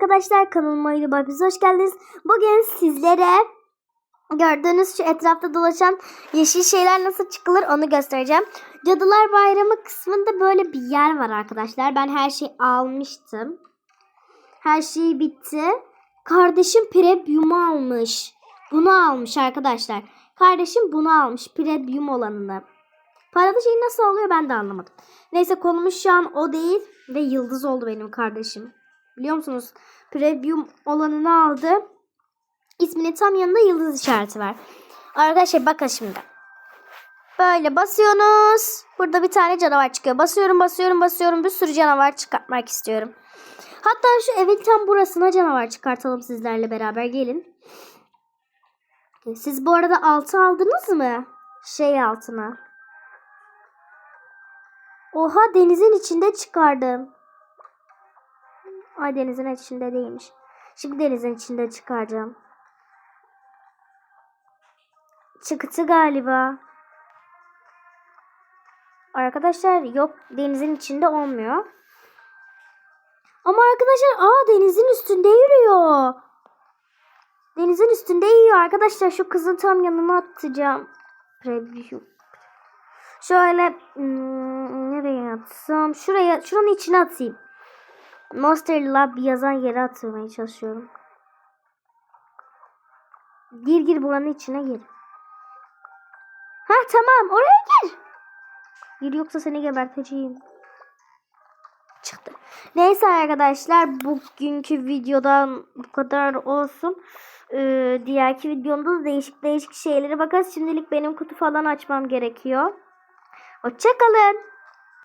arkadaşlar kanalıma YouTube Hepiniz hoş geldiniz. Bugün sizlere gördüğünüz şu etrafta dolaşan yeşil şeyler nasıl çıkılır onu göstereceğim. Cadılar Bayramı kısmında böyle bir yer var arkadaşlar. Ben her şeyi almıştım. Her şey bitti. Kardeşim Premium'u almış. Bunu almış arkadaşlar. Kardeşim bunu almış. Premium olanını. Paralı şey nasıl oluyor ben de anlamadım. Neyse konumuz şu an o değil ve yıldız oldu benim kardeşim. Biliyor musunuz? Premium olanını aldı. İsminin tam yanında yıldız işareti var. Arkadaşlar bakın şimdi. Böyle basıyorsunuz. Burada bir tane canavar çıkıyor. Basıyorum basıyorum basıyorum. Bir sürü canavar çıkartmak istiyorum. Hatta şu evin tam burasına canavar çıkartalım sizlerle beraber. Gelin. Siz bu arada altı aldınız mı? Şey altına. Oha denizin içinde çıkardım. Ay denizin içinde değilmiş. Şimdi denizin içinde çıkaracağım. Çıktı galiba. Arkadaşlar yok denizin içinde olmuyor. Ama arkadaşlar aa denizin üstünde yürüyor. Denizin üstünde yiyor arkadaşlar. Şu kızın tam yanına atacağım. Preview. Şöyle hmm, nereye atsam? Şuraya, şuranın içine atayım. Monster Lab yazan yere atmaya çalışıyorum. Gir gir buranın içine gir. Ha tamam oraya gir. Gir yoksa seni geberteceğim. Çıktı. Neyse arkadaşlar bugünkü videodan bu kadar olsun. Ee, diğerki videomda da değişik değişik şeylere bakarız. Şimdilik benim kutu falan açmam gerekiyor. Hoşçakalın.